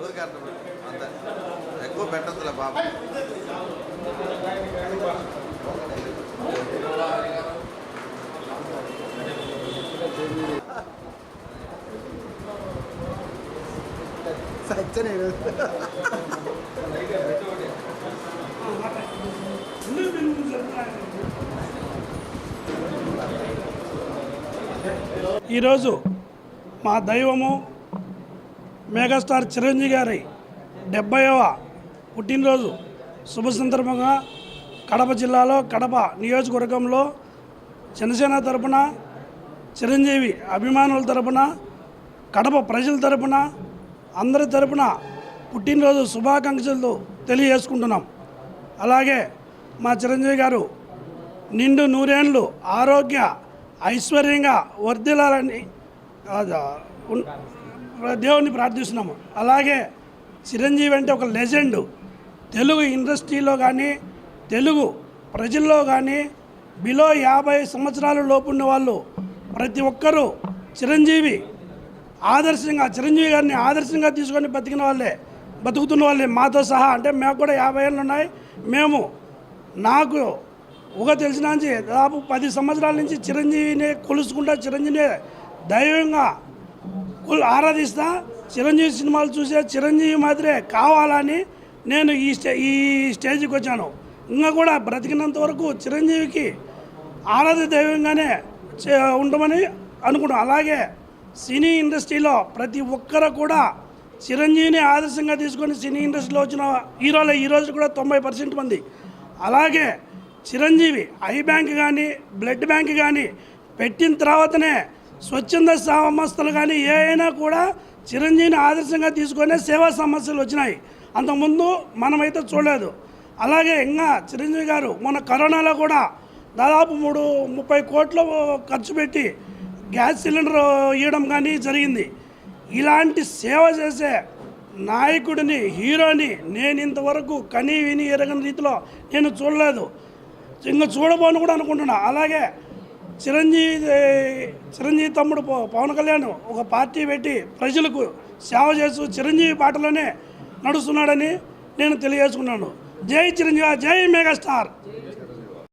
అర్థం అంతే. ఎక్కువ పెట్టద్దులే బాబు. సచ్చనే ఈరోజు మా దైవము మెగాస్టార్ చిరంజీవి గారి డెబ్బైవ పుట్టినరోజు. శుభ సందర్భంగా కడప జిల్లాలో కడప నియోజకవర్గంలో జనసేన తరపున చిరంజీవి అభిమానుల తరపున కడప ప్రజల తరపున అందరి తరపున పుట్టినరోజు శుభాకాంక్షలు తెలియజేసుకుంటున్నాం. అలాగే మా చిరంజీవి గారు నిండు నూరేండ్లు ఆరోగ్య ఐశ్వర్యంగా వర్ధిల్లాలని దేవుణ్ణి ప్రార్థిస్తున్నాము. అలాగే చిరంజీవి అంటే ఒక లెజెండ్. తెలుగు ఇండస్ట్రీలో కానీ తెలుగు ప్రజల్లో కానీ బిలో యాభై సంవత్సరాల లోపున్న వాళ్ళు ప్రతి ఒక్కరూ చిరంజీవి ఆదర్శంగా చిరంజీవి గారిని ఆదర్శంగా తీసుకొని బతికిన వాళ్ళే బతుకుతున్న వాళ్ళే మాతో సహా. అంటే మాకు కూడా యాభై ఏళ్ళు ఉన్నాయి. మేము నాకు ఒక తెలిసిన నుంచి దాదాపు పది సంవత్సరాల నుంచి చిరంజీవిని కొలుసుకుంటా చిరంజీవిని దైవంగా ఆరాధిస్తా. చిరంజీవి సినిమాలు చూసే చిరంజీవి మాదిరే కావాలని నేను ఈ స్టే ఈ స్టేజ్కి వచ్చాను. ఇంకా కూడా బ్రతికినంత వరకు చిరంజీవికి ఆరాధ దైవంగానే చే- ఉండమని అనుకున్నాం అలాగే సినీ ఇండస్ట్రీలో ప్రతి ఒక్కరు కూడా చిరంజీవిని ఆదర్శంగా తీసుకొని సినీ ఇండస్ట్రీలో వచ్చిన హీరోలు ఈ రోజు కూడా తొంభై పర్సెంట్ మంది. అలాగే చిరంజీవి ఐ బ్యాంక్ కానీ బ్లడ్ బ్యాంక్ కానీ పెట్టిన తర్వాతనే స్వచ్ఛంద సంస్థలు కానీ ఏ అయినా కూడా చిరంజీవిని ఆదర్శంగా తీసుకునే సేవా సమస్యలు వచ్చినాయి. అంతకుముందు మనమైతే చూడలేదు. అలాగే ఇంకా చిరంజీవి గారు మన కరోనాలో కూడా దాదాపు మూడు ముప్పై కోట్లు ఖర్చు పెట్టి గ్యాస్ సిలిండర్ ఇవ్వడం కానీ జరిగింది. ఇలాంటి సేవ చేసే నాయకుడిని హీరోని నేను ఇంతవరకు కనీ విని ఎరగని రీతిలో నేను చూడలేదు. ఇంకా చూడబోను కూడా అనుకుంటున్నా. అలాగే చిరంజీవి చిరంజీవి తమ్ముడు పవన్ కళ్యాణ్ ఒక పార్టీ పెట్టి ప్రజలకు సేవ చేస్తూ చిరంజీవి పాటలోనే నడుస్తున్నాడని నేను తెలియజేసుకున్నాను. జై చిరంజీవి జై మెగాస్టార్.